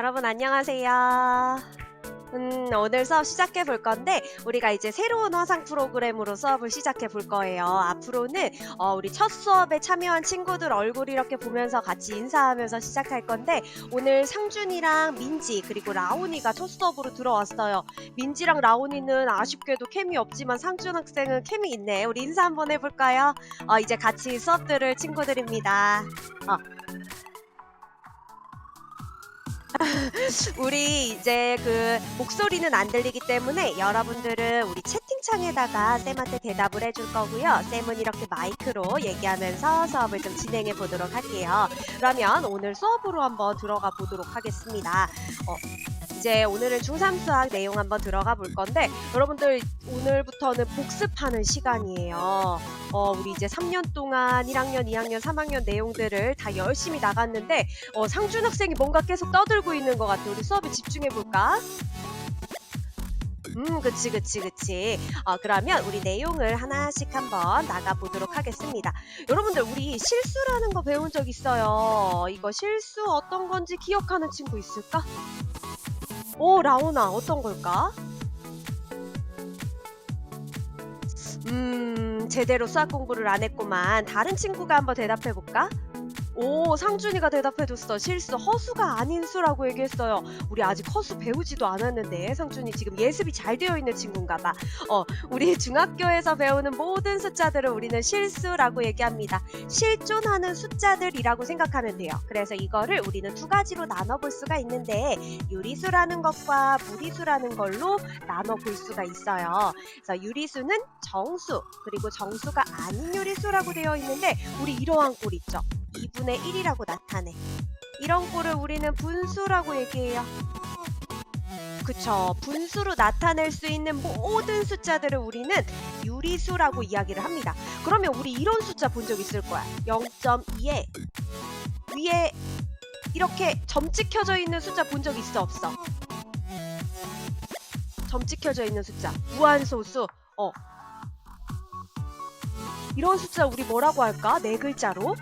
안녕하세요. 음, 오늘 수업 시작해 볼 건데, 우리가 이제 새로운 화상 프로그램으로 수업을 시작해 볼 거예요. 앞으로는, 어, 우리 첫 수업에 참여한 친구들 얼굴 이렇게 보면서 같이 인사하면서 시작할 건데, 오늘 상준이랑 민지, 그리고 라온이가 첫 수업으로 들어왔어요. 민지랑 라온이는 아쉽게도 캠이 없지만 상준 학생은 캠이 있네. 우리 인사 한번 해볼까요? 어, 이제 같이 수업 들을 친구들입니다. 어. 우리 이제 그 목소리는 안 들리기 때문에 여러분들은 우리 채팅창에다가 쌤한테 대답을 해줄 거고요. 쌤은 이렇게 마이크로 얘기하면서 수업을 좀 진행해 보도록 할게요. 그러면 오늘 수업으로 한번 들어가 보도록 하겠습니다. 어, 이제 오늘은 중3 수학 내용 한번 들어가 볼 건데 여러분들 오늘부터는 복습하는 시간이에요. 어, 우리 이제 3년 동안 1학년, 2학년, 3학년 내용들을 다 열심히 나갔는데 어, 상준 학생이 뭔가 계속 떠들고 있는 것 같아. 우리 수업에 집중해 볼까? 음, 그치, 그치, 그치. 어, 그러면 우리 내용을 하나씩 한번 나가보도록 하겠습니다. 여러분들, 우리 실수라는 거 배운 적 있어요. 이거 실수 어떤 건지 기억하는 친구 있을까? 오, 라오나, 어떤 걸까? 음, 제대로 수학 공부를 안 했구만. 다른 친구가 한번 대답해 볼까? 오, 상준이가 대답해줬어. 실수, 허수가 아닌 수라고 얘기했어요. 우리 아직 허수 배우지도 않았는데, 상준이 지금 예습이 잘 되어 있는 친구인가 봐. 어, 우리 중학교에서 배우는 모든 숫자들을 우리는 실수라고 얘기합니다. 실존하는 숫자들이라고 생각하면 돼요. 그래서 이거를 우리는 두 가지로 나눠볼 수가 있는데, 유리수라는 것과 무리수라는 걸로 나눠볼 수가 있어요. 그래서 유리수는 정수, 그리고 정수가 아닌 유리수라고 되어 있는데, 우리 이러한 꼴 있죠. 2분의 1이라고 나타내. 이런 꼴을 우리는 분수라고 얘기해요. 그쵸. 분수로 나타낼 수 있는 모든 숫자들을 우리는 유리수라고 이야기를 합니다. 그러면 우리 이런 숫자 본 적 있을 거야. 0.2에 위에 이렇게 점 찍혀져 있는 숫자 본 적 있어 없어? 점 찍혀져 있는 숫자. 무한소수. 어. 이런 숫자 우리 뭐라고 할까? 네 글자로.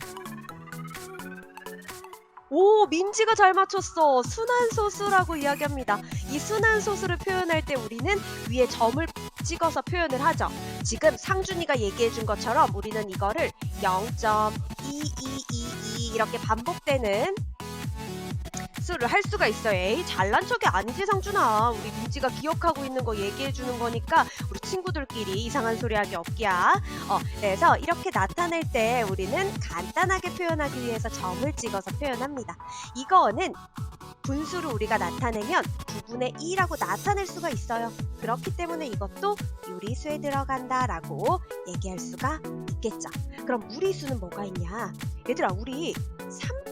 오, 민지가 잘 맞췄어. 순환소수라고 이야기합니다. 이 순환소수를 표현할 때 우리는 위에 점을 찍어서 표현을 하죠. 지금 상준이가 얘기해 준 것처럼 우리는 이거를 0.2222 이렇게 반복되는 수를 할 수가 있어요. 에이, 잘난 척이 아니지, 상준아. 우리 민지가 기억하고 있는 거 얘기해 주는 거니까 우리 친구들끼리 이상한 소리 하기 없기야. 어, 그래서 이렇게 나타낼 때 우리는 간단하게 표현하기 위해서 점을 찍어서 표현합니다. 이거는 분수를 우리가 나타내면 9분의 2라고 나타낼 수가 있어요. 그렇기 때문에 이것도 유리수에 들어간다 라고 얘기할 수가 있겠죠. 그럼 무리수는 뭐가 있냐? 얘들아, 우리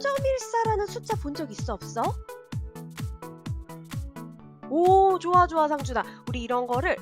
3.14라는 숫자 본 적 있어 없어? 오, 좋아, 좋아, 상준아. 우리 이런 거를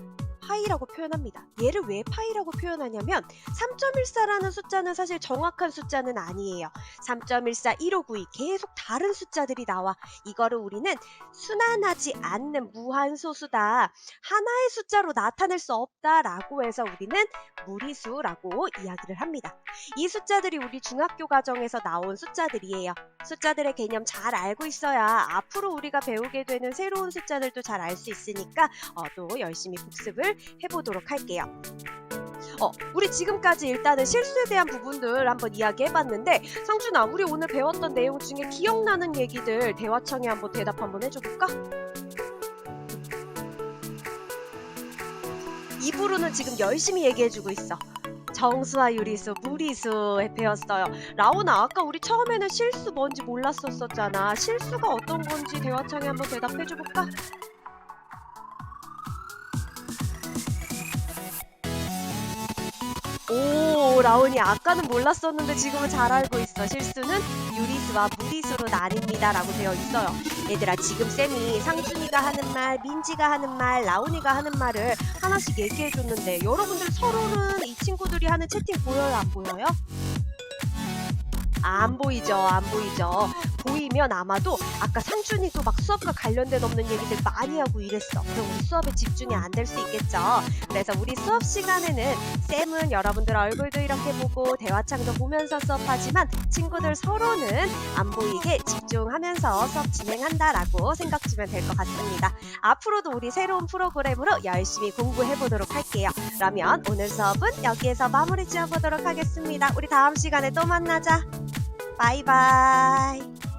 파이라고 표현합니다. 얘를 왜 파이라고 표현하냐면 3.14라는 숫자는 사실 정확한 숫자는 아니에요. 3.14, 1592 계속 다른 숫자들이 나와. 이거를 우리는 순환하지 않는 무한소수다. 하나의 숫자로 나타낼 수 없다라고 해서 우리는 무리수라고 이야기를 합니다. 이 숫자들이 우리 중학교 과정에서 나온 숫자들이에요. 숫자들의 개념 잘 알고 있어야 앞으로 우리가 배우게 되는 새로운 숫자들도 잘 알 수 있으니까 어, 또 열심히 복습을 해보도록 할게요. 어, 우리 지금까지 일단은 실수에 대한 부분들 한번 이야기해봤는데 상준아, 우리 오늘 배웠던 내용 중에 기억나는 얘기들 대화청에 한번 대답 한번 해줘볼까? 입으로는 지금 열심히 얘기해주고 있어. 정수와 유리수, 무리수에 배웠어요. 라온아, 아까 우리 처음에는 실수 뭔지 몰랐었었잖아. 실수가 어떤 건지 대화창에 한번 대답해줘볼까? 라온이 아까는 몰랐었는데 지금은 잘 알고 있어. 실수는 유리수와 무리수로 나뉩니다. 라고 되어 있어요. 얘들아, 지금 쌤이 상준이가 하는 말, 민지가 하는 말, 라온이가 하는 말을 하나씩 얘기해줬는데 여러분들 서로는 이 친구들이 하는 채팅 보여요? 안 보여요? 안 보이죠, 안 보이죠. 보이면 아마도 아까 상준이도 막 수업과 관련된 없는 얘기들 많이 하고 이랬어. 그럼 우리 수업에 집중이 안 될 수 있겠죠. 그래서 우리 수업 시간에는 쌤은 여러분들 얼굴도 이렇게 보고 대화창도 보면서 수업하지만 친구들 서로는 안 보이게 집중하면서 수업 진행한다라고 생각 주면 될 것 같습니다. 앞으로도 우리 새로운 프로그램으로 열심히 공부해 보도록 할게요. 그러면 오늘 수업은 여기에서 마무리 지어 보도록 하겠습니다. 우리 다음 시간에 또 만나자. 바이바이.